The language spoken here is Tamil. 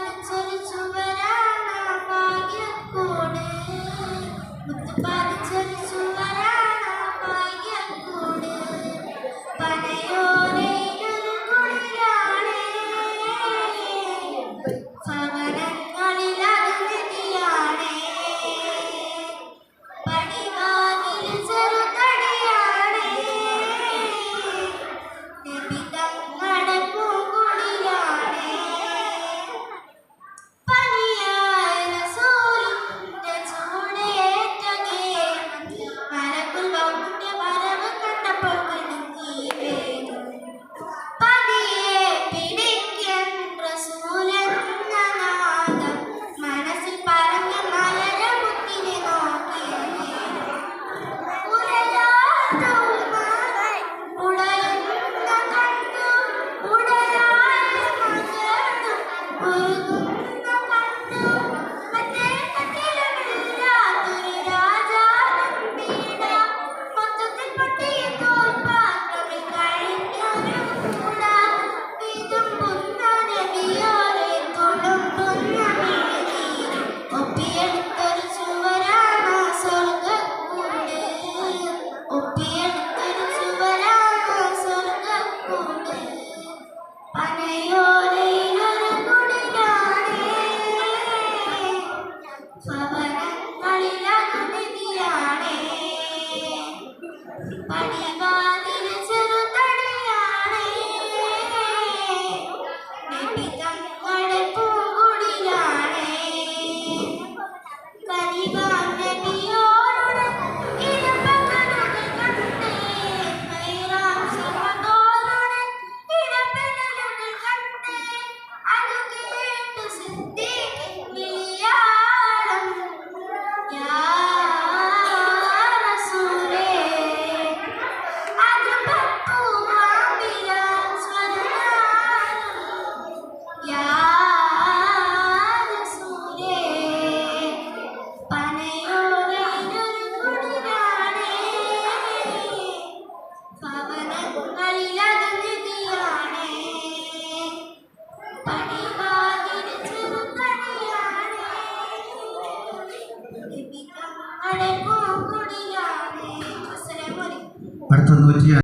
பாதிச்சு சுவரா பாகிய கோடு முத்து பாதிச்சு 二零一